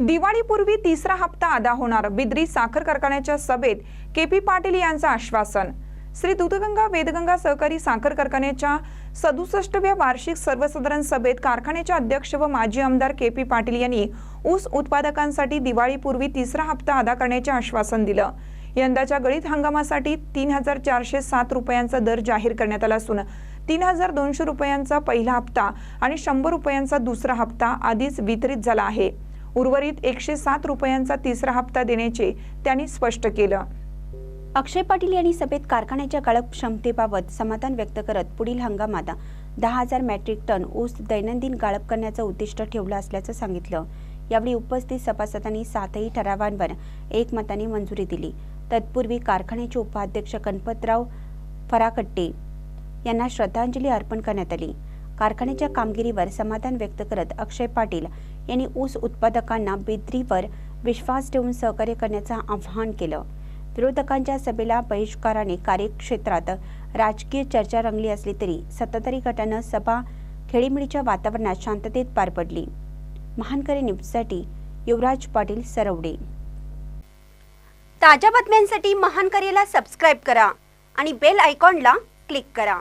दिवाळीपूर्वी तिसरा हप्ता अदा होणार बिद्री साखर कारखान्याच्या सभेत के पी पाटील यांचं आश्वासन. श्री दूधगंगा वेदगंगा सहकारी साखर कारखान्याच्या सदुसष्टव्या वार्षिक सर्वसाधारण सभेत कारखान्याचे अध्यक्ष व माजी आमदार के पी पाटील यांनी ऊस उत्पादकांसाठी दिवाळीपूर्वी तिसरा हप्ता अदा करण्याचे आश्वासन दिलं. यंदाच्या गळीत हंगामासाठी तीन हजार चारशे सात रुपयांचा दर जाहीर करण्यात आला असून तीन हजार दोनशे रुपयांचा पहिला हप्ता आणि शंभर रुपयांचा दुसरा हप्ता आधीच वितरित झाला आहे. उर्वरित एकशे सात रुपयांचा तिसरा हप्ता देण्याचे त्यांनी स्पष्ट केलं. अक्षय पाटील यांनी सभेत कारखान्याच्या गाळप क्षमतेबाबत समाधान व्यक्त करत पुढील हंगामात दहा हजार मॅट्रिक टन ऊस दैनंदिन गाळप करण्याचं उद्दिष्ट ठेवलं असल्याचं सांगितलं. यावेळी उपस्थित सभासदांनी सातही ठरावांवर एकमताने मंजुरी दिली. तत्पूर्वी कारखान्याचे उपाध्यक्ष गणपतराव फराकट्टे यांना श्रद्धांजली अर्पण करण्यात आली. कारखान्याच्या कामगिरीवर समाधान व्यक्त करत अक्षय पाटील यांनी ऊस उत्पादकांना बेदरीवर विश्वास ठेवून सहकार्य करण्याचं आवाहन केलं. विरोधकांच्या सभेला बहिष्काराने कार्यक्षेत्रात राजकीय चर्चा रंगली असली तरी सत्ताधारी गटानं सभा खेळीमेळीच्या वातावरणात शांततेत पार पडली. महानकरी न्यूजसाठी युवराज पाटील सरवडे. ताज्या बातम्यांसाठी महानकरेला सबस्क्राईब करा आणि बेल आयकॉनला क्लिक करा.